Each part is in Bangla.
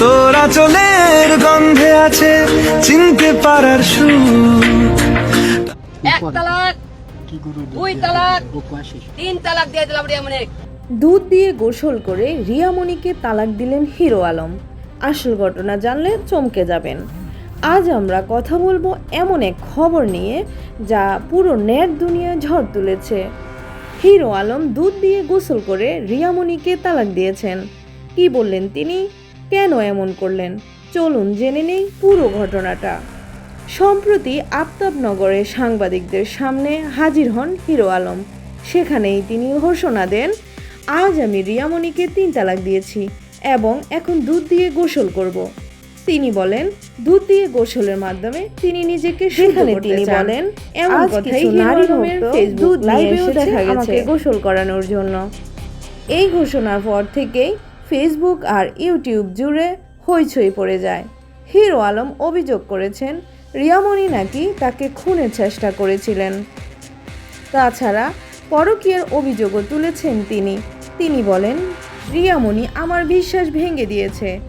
তোরা চলের গন্ধে আছে চিনতে পারার সুর। এক তালাক দুই তালাক তিন তালাক দিয়ে দিলাম রে মানে দুধ দিয়ে গোসল করে রিয়ামণিকে তালাক দিলেন হিরো আলম। আসল ঘটনা জানলে চমকে যাবেন। আজ আমরা কথা বলব এমন এক খবর নিয়ে যা পুরো নেট দুনিয়া ঝড় তুলেছে। হিরো আলম দুধ দিয়ে গোসল করে রিয়ামণিকে তালাক দিয়েছেন। কি বললেন তিনি? কেন এমন করলেন? চলুন জেনে নেই পুরো ঘটনাটা। সম্প্রতি আফতাবনগরে সাংবাদিকদের সামনে হাজির হন হিরো আলম। সেখানেই তিনি ঘোষণা দেন আজ আমি রিয়ামণিকে তিন তালাক দিয়েছি এবং এখন দুধ দিয়ে গোসল করব। তিনি বলেন দুধ দিয়ে গোসলের মাধ্যমে তিনি নিজেকে সেখানে তিনি বলেন এমন কথাই ফেসবুক লাইভেও দেখা গেছে। গোসল করানোর জন্য। এই ঘোষণার পর থেকেই ফেসবুক আর ইউটিউব জুড়ে হইচই পড়ে যায়। হিরো আলম অভিযোগ করেছেন, রিয়ামণি নাকি তাকে খুনের চেষ্টা করেছিলেন। তাছাড়া পরকীয়ার অভিযোগও তুলেছেন তিনি। তিনি বলেন, রিয়ামণি আমার বিশ্বাস ভেঙে দিয়েছে।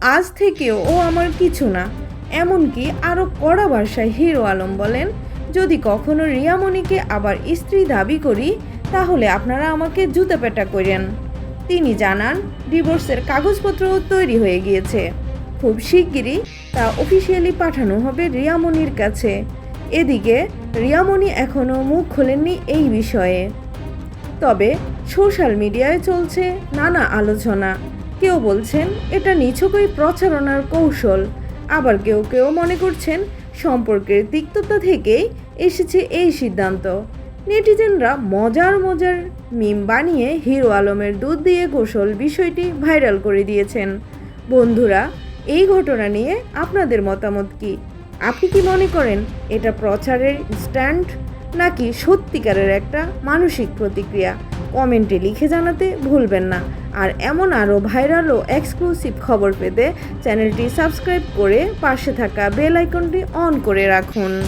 আজ থেকেও ও আমার কিছু না। এমনকি আরও কড়া ভাষায় হিরো আলম বলেন, যদি কখনো রিয়ামণিকে আবার স্ত্রী দাবি করি, তাহলে আপনারা আমাকে জুতা পেটা করেন। তিনি জানান, ডিভোর্সের কাগজপত্র তৈরি হয়ে গিয়েছে। খুব শিগগিরই তা অফিসিয়ালি পাঠানো হবে রিয়ামণির কাছে। এদিকে, রিয়ামণি এখনও মুখ খোলেননি এই বিষয়ে। তবে, সোশ্যাল মিডিয়ায় চলছে নানা আলোচনা। কেউ বলছেন, এটা নিছকই প্রচারণার কৌশল। আবার কেউ কেউ মনে করছেন, সম্পর্কের তিক্ততা থেকেই এসেছে এই সিদ্ধান্ত। নেটিজেনরা মজার মজার মিম বানিয়ে হিরো আলমের দুধ দিয়ে গোসল বিষয়টি ভাইরাল করে দিয়েছেন। বন্ধুরা, এই ঘটনা নিয়ে আপনাদের মতামত কি? আপনি কি মনে করেন এটা প্রচারের স্ট্যান্ড নাকি সত্যিকারের একটা মানসিক প্রতিক্রিয়া? কমেন্টে লিখে জানাতে ভুলবেন না। আর এমন আরও ভাইরাল ও এক্সক্লুসিভ খবর পেতে চ্যানেলটি সাবস্ক্রাইব করে পাশে থাকা বেল আইকনটি অন করে রাখুন।